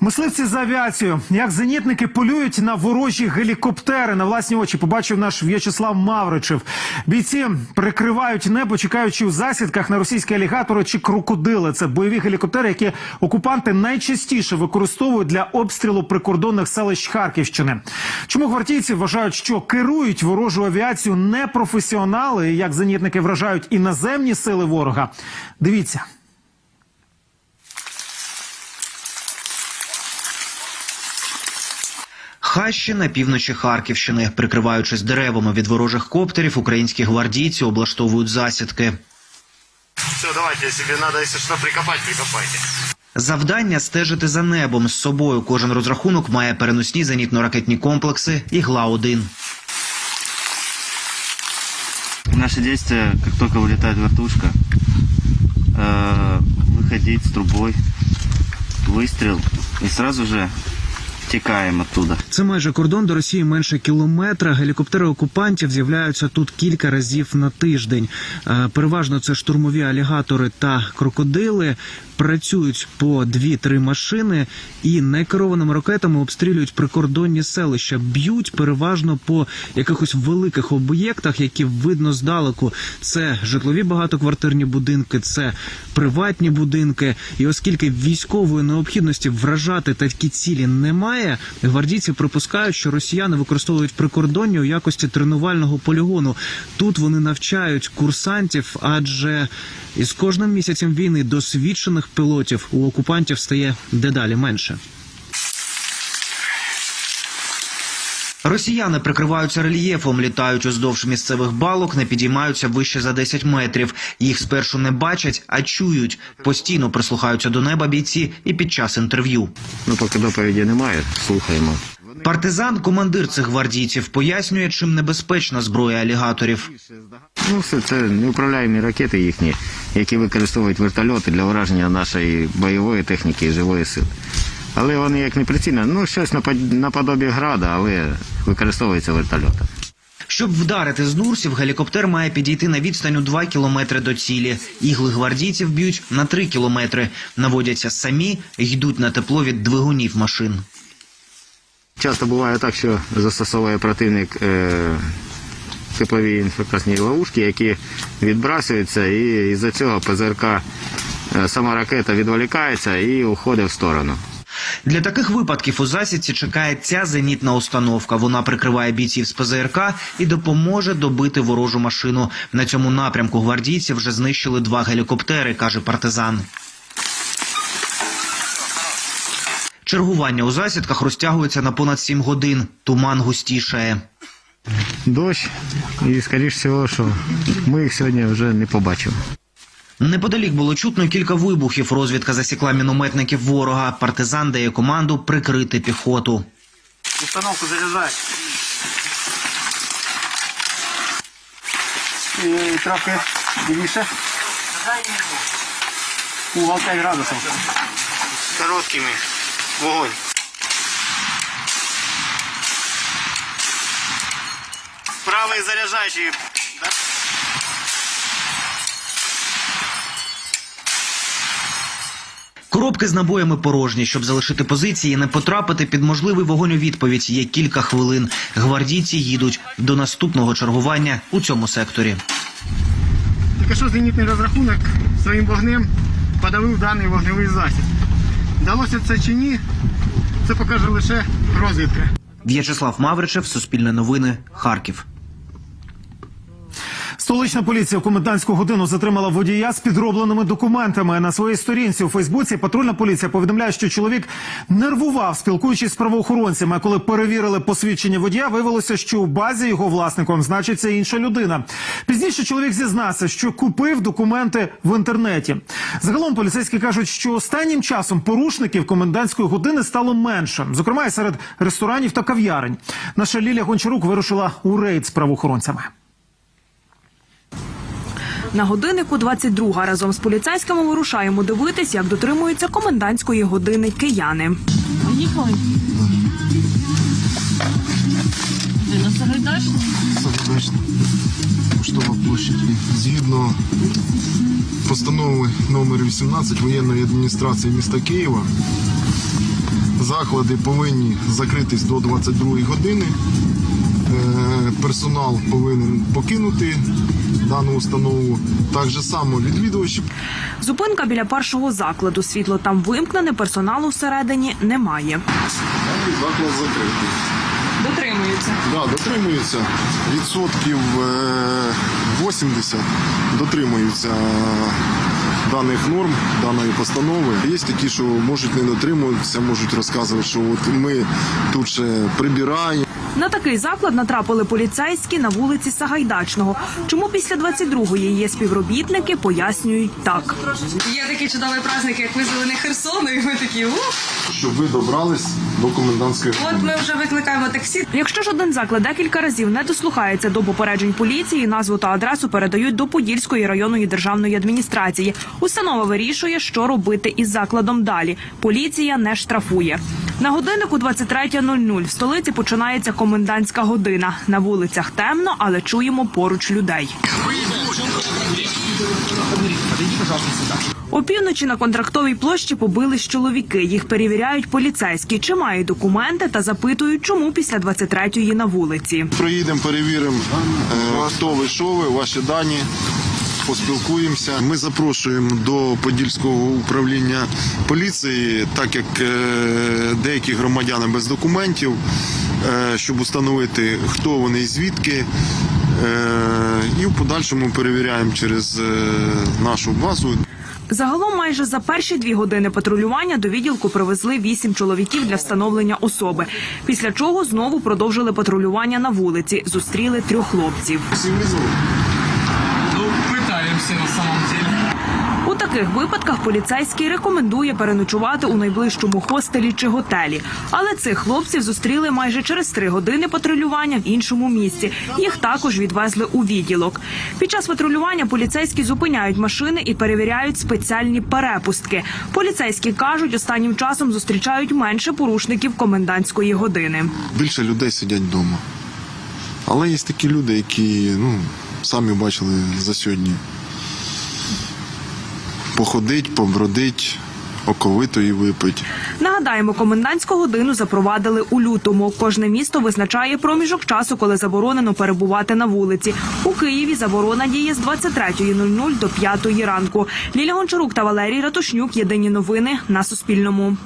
Мисливці за авіацію. Як зенітники полюють на ворожі гелікоптери на власні очі, побачив наш В'ячеслав Мавричев. Бійці прикривають небо, чекаючи у засідках на російські алігатори чи крокодили. Це бойові гелікоптери, які окупанти найчастіше використовують для обстрілу прикордонних селищ Харківщини. Чому гвардійці вважають, що керують ворожу авіацію непрофесіонали, як зенітники вражають іноземні сили ворога? Дивіться. Хащі на півночі Харківщини, прикриваючись деревами від ворожих коптерів, українські гвардійці облаштовують засідки. Все, давайте, если тебе надо, если что, прикопать, прикопайте. Завдання стежити за небом. З собою кожен розрахунок має переносні зенітно-ракетні комплекси «Ігла-1». Наши действия, как только вылетает вертушка, э, выходить с трубой, выстрел, и сразу же текаем оттуда. Це майже кордон до Росії менше кілометра. Гелікоптери окупантів з'являються тут кілька разів на тиждень. Е, Переважно це штурмові алігатори та крокодили. Працюють по дві-три машини і некерованими ракетами обстрілюють прикордонні селища. Б'ють переважно по якихось великих об'єктах, які видно здалеку. Це житлові багатоквартирні будинки, це приватні будинки. І оскільки військової необхідності вражати такі цілі немає, гвардійці припускають, що росіяни використовують прикордонні у якості тренувального полігону. Тут вони навчають курсантів, адже із кожним місяцем війни досвідчених пілотів у окупантів стає дедалі менше. Росіяни прикриваються рельєфом, літають уздовж місцевих балок, не підіймаються вище за 10 метрів. Їх спершу не бачать, а чують. Постійно прислухаються до неба бійці і під час інтерв'ю. Ну, поки доповіді немає, слухаємо. Партизан, командир цих гвардійців, пояснює, чим небезпечна зброя алігаторів. Ну, все це неуправляємі ракети їхні, які використовують вертольоти для ураження нашої бойової техніки і живої сили. Але вони як не прицільно, ну щось напод- наподобі града, але використовується вертольоти. Щоб вдарити з Нурсів, гелікоптер має підійти на відстань у 2 кілометри до цілі. Ігли гвардійців б'ють на 3 кілометри. Наводяться самі, йдуть на тепло від двигунів машин. Часто буває так, що застосовує противник е, теплові інфракрасні ловушки, які відбрасуються, і із-за цього ПЗРК е, сама ракета відволікається і уходить в сторону. Для таких випадків у засідці чекає ця зенітна установка. Вона прикриває бійців з ПЗРК і допоможе добити ворожу машину. На цьому напрямку гвардійці вже знищили два гелікоптери, каже партизан. Чергування у засідках розтягується на понад 7 годин. Туман густішає. Дощ, і скоріш всього, що ми їх сьогодні вже не побачимо. Неподалік було чутно кілька вибухів. Розвідка засікла мінометників ворога. Партизан дає команду прикрити піхоту. Установку заряджай. І трохи більше. Угол 5 градусів. Короткими вогонь. Правий заряджаючий. Коробки з набоями порожні, щоб залишити позиції і не потрапити під можливий вогонь у відповідь. Є кілька хвилин. Гвардійці їдуть до наступного чергування у цьому секторі. Тільки що зенітний розрахунок своїм вогнем подавив даний вогневий засіб. Вдалося це чи ні, це покаже лише розвідка. В'ячеслав Мавричев, Суспільне новини, Харків. Столична поліція в комендантську годину затримала водія з підробленими документами. На своїй сторінці у Фейсбуці патрульна поліція повідомляє, що чоловік нервував, спілкуючись з правоохоронцями. Коли перевірили посвідчення водія, виявилося, що у базі його власником значиться інша людина. Пізніше чоловік зізнався, що купив документи в інтернеті. Загалом поліцейські кажуть, що останнім часом порушників комендантської години стало менше, зокрема і серед ресторанів та кав'ярень. Наша Лілія Гончарук вирушила у рейд з правоохоронцями. На годиннику 22 разом з поліцейськими вирушаємо дивитись, як дотримуються комендантської години кияни. Поїхали? Де на Сагайдачну? Сагайдачна, Поштова площадь. Згідно постанови номер 18 воєнної адміністрації міста Києва заклади повинні закритись до 22 години. Е, Персонал повинен покинути дану установу. Так же само відвідувачі Зупинка біля першого закладу. Світло там вимкнене, персоналу всередині немає. заклад закритий. Дотримуються. Да, дотримуються відсотків е, 80 дотримуються е, даних норм, даної постанови. Є такі, що можуть не дотримуватися, можуть розказувати, що от ми тут ще прибираємо. На такий заклад натрапили поліцейські на вулиці Сагайдачного. Чому після 22-ї є співробітники, пояснюють так. Є такий чудовий праздник, як визволення Херсону, і ми такі ух. Щоб ви добрались до комендантської От ми вже викликаємо таксі. Якщо ж один заклад декілька разів не дослухається до попереджень поліції, назву та адресу передають до Подільської районної державної адміністрації. Установа вирішує, що робити із закладом далі. Поліція не штрафує. На годиннику 23.00 в столиці починається комендантська година. На вулицях темно, але чуємо поруч людей. Опівночі на контрактовій площі побились чоловіки. Їх перевіряють поліцейські, чи мають документи та запитують, чому після 23-ї на вулиці. Проїдемо, перевіримо, е, хто ви, що ви, ваші дані. Поспілкуємося. Ми запрошуємо до Подільського управління поліції, так як е, деякі громадяни без документів, е, щоб встановити, хто вони і звідки. Е, І в подальшому перевіряємо через нашу базу. Загалом майже за перші дві години патрулювання до відділку привезли вісім чоловіків для встановлення особи. Після чого знову продовжили патрулювання на вулиці. Зустріли трьох хлопців. Ну, пытаемся на самом деле. У таких випадках поліцейський рекомендує переночувати у найближчому хостелі чи готелі. Але цих хлопців зустріли майже через три години патрулювання в іншому місці. Їх також відвезли у відділок. Під час патрулювання поліцейські зупиняють машини і перевіряють спеціальні перепустки. Поліцейські кажуть, останнім часом зустрічають менше порушників комендантської години. Більше людей сидять вдома. Але є такі люди, які ну, самі бачили за сьогодні. Походить, побродить, оковитої випить. Нагадаємо, комендантську годину запровадили у лютому. Кожне місто визначає проміжок часу, коли заборонено перебувати на вулиці. У Києві заборона діє з 23.00 до 5.00 ранку. Ліля Гончарук та Валерій Ратушнюк. Єдині новини на Суспільному.